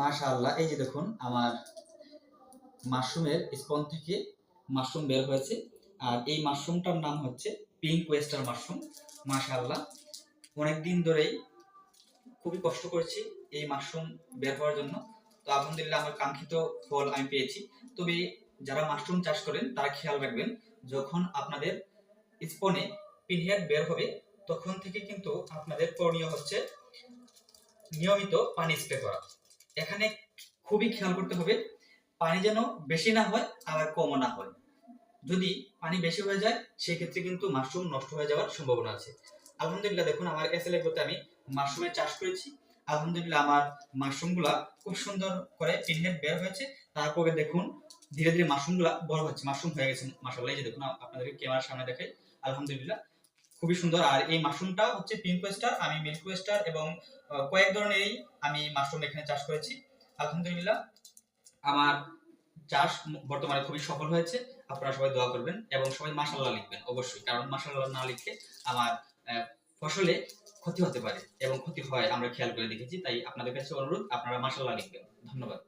মাশাআল্লাহ, এই যে দেখুন আমার মাশরুমের স্পন থেকে মাশরুম বের হয়েছে। আর এই মাশরুমটার নাম হচ্ছে পিঙ্ক ওয়েস্টার মাশরুম। মাশাআল্লাহ অনেক দিন ধরেই খুবই কষ্ট করেছি এই মাশরুম বের হওয়ার জন্য। তো আলহামদুলিল্লাহ আমার কাঙ্ক্ষিত ফল আমি পেয়েছি। তবে যারা মাশরুম চাষ করেন, তারা খেয়াল রাখবেন, যখন আপনাদের স্পনে পিনহেড বের হবে, তখন থেকে কিন্তু আপনাদের করণীয় হচ্ছে নিয়মিত পানি স্প্রে করা। এখানে খুবই খেয়াল করতে হবে, পানি যেন বেশি না হয় আবার কমও না হয়। যদি পানি বেশি হয়ে যায়, সেক্ষেত্রে কিন্তু মাশরুম নষ্ট হয়ে যাওয়ার সম্ভাবনা আছে। আলহামদুলিল্লাহ, দেখুন আমার এসএলএ করতে আমি মাশরুমের চাষ করেছি। আলহামদুলিল্লাহ, আমার মাশরুমগুলা খুব সুন্দর করে পিনহেড বের হয়েছে। তারপরে দেখুন, ধীরে ধীরে মাশরুমগুলা বড় হচ্ছে, মাশরুম হয়ে গেছে। মাশাআল্লাহ, এই যে দেখুন, আপনাদেরকে ক্যামেরার সামনে দেখাই। আলহামদুলিল্লাহ খুবই সুন্দর। আর এই মাশরুমটা হচ্ছে পিঙ্ক ওয়েস্টার আমি মিল্ক ওয়েস্টার এবং কয়েক ধরনেরই আমি মাশরুম এখানে চাষ করেছি। আলহামদুলিল্লাহ, আমার চাষ বর্তমানে খুবই সফল হয়েছে। আপনারা সবাই দোয়া করবেন এবং সবাই মাশাল্লাহ লিখবেন, অবশ্যই। কারণ মাশাল্লাহ না লিখলে আমার ফসলে ক্ষতি হতে পারে এবং ক্ষতি হয় আমরা খেয়াল করে দেখেছি। তাই আপনাদের কাছে অনুরোধ, আপনারা মাশাল্লাহ লিখবেন। ধন্যবাদ।